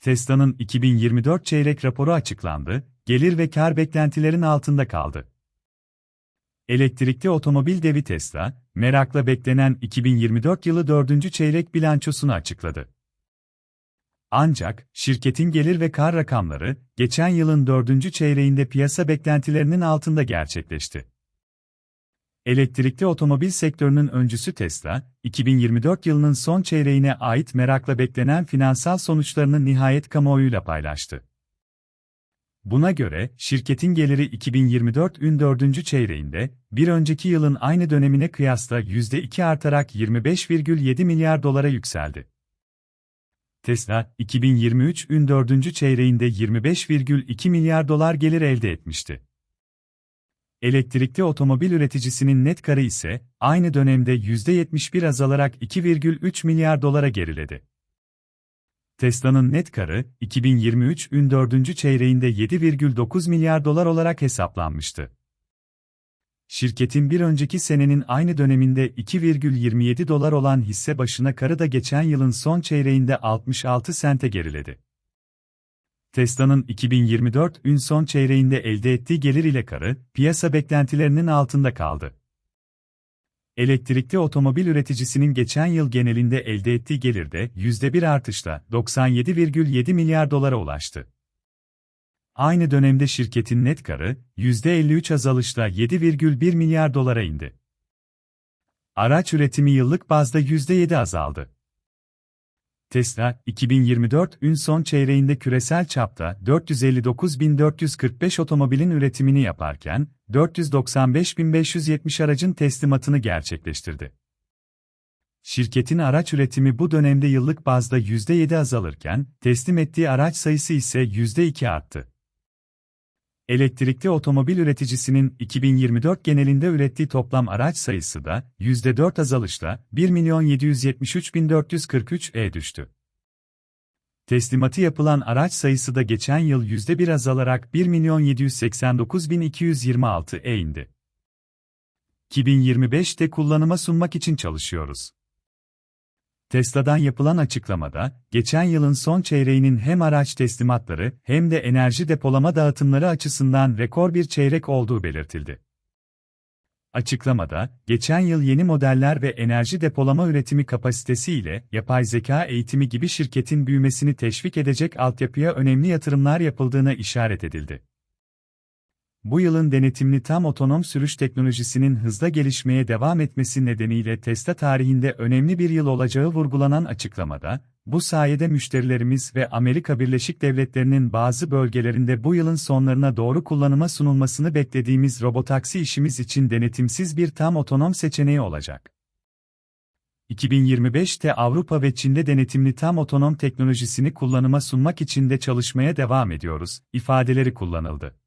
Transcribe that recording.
Tesla'nın 2024 çeyrek raporu açıklandı, gelir ve kar beklentilerin altında kaldı. Elektrikli otomobil devi Tesla, merakla beklenen 2024 yılı dördüncü çeyrek bilançosunu açıkladı. Ancak, şirketin gelir ve kar rakamları, geçen yılın dördüncü çeyreğinde piyasa beklentilerinin altında gerçekleşti. Elektrikli otomobil sektörünün öncüsü Tesla, 2024 yılının son çeyreğine ait merakla beklenen finansal sonuçlarını nihayet kamuoyuyla paylaştı. Buna göre, şirketin geliri 2024'ün dördüncü çeyreğinde, bir önceki yılın aynı dönemine kıyasla %2 artarak 25,7 milyar dolara yükseldi. Tesla, 2023'ün dördüncü çeyreğinde 25,2 milyar dolar gelir elde etmişti. Elektrikli otomobil üreticisinin net karı ise, aynı dönemde %71 azalarak 2,3 milyar dolara geriledi. Tesla'nın net karı, 2023'ün dördüncü çeyreğinde 7,9 milyar dolar olarak hesaplanmıştı. Şirketin bir önceki senenin aynı döneminde 2,27 dolar olan hisse başına karı da geçen yılın son çeyreğinde 66 sente geriledi. Tesla'nın 2024'ün son çeyreğinde elde ettiği gelir ile karı, piyasa beklentilerinin altında kaldı. Elektrikli otomobil üreticisinin geçen yıl genelinde elde ettiği gelirde %1 artışla 97,7 milyar dolara ulaştı. Aynı dönemde şirketin net karı, %53 azalışla 7,1 milyar dolara indi. Araç üretimi yıllık bazda %7 azaldı. Tesla, 2024'ün son çeyreğinde küresel çapta 459.445 otomobilin üretimini yaparken, 495.570 aracın teslimatını gerçekleştirdi. Şirketin araç üretimi bu dönemde yıllık bazda %7 azalırken, teslim ettiği araç sayısı ise %2 arttı. Elektrikli otomobil üreticisinin 2024 genelinde ürettiği toplam araç sayısı da %4 azalışla 1.773.443'e düştü. Teslimatı yapılan araç sayısı da geçen yıl %1 azalarak 1.789.226'e indi. 2025'te kullanıma sunmak için çalışıyoruz. Tesla'dan yapılan açıklamada, geçen yılın son çeyreğinin hem araç teslimatları hem de enerji depolama dağıtımları açısından rekor bir çeyrek olduğu belirtildi. Açıklamada, geçen yıl yeni modeller ve enerji depolama üretimi kapasitesi ile yapay zeka eğitimi gibi şirketin büyümesini teşvik edecek altyapıya önemli yatırımlar yapıldığına işaret edildi. Bu yılın denetimli tam otonom sürüş teknolojisinin hızla gelişmeye devam etmesi nedeniyle Tesla tarihinde önemli bir yıl olacağı vurgulanan açıklamada, bu sayede müşterilerimiz ve Amerika Birleşik Devletleri'nin bazı bölgelerinde bu yılın sonlarına doğru kullanıma sunulmasını beklediğimiz robotaksi işimiz için denetimsiz bir tam otonom seçeneği olacak. 2025'te Avrupa ve Çin'de denetimli tam otonom teknolojisini kullanıma sunmak için de çalışmaya devam ediyoruz, ifadeleri kullanıldı.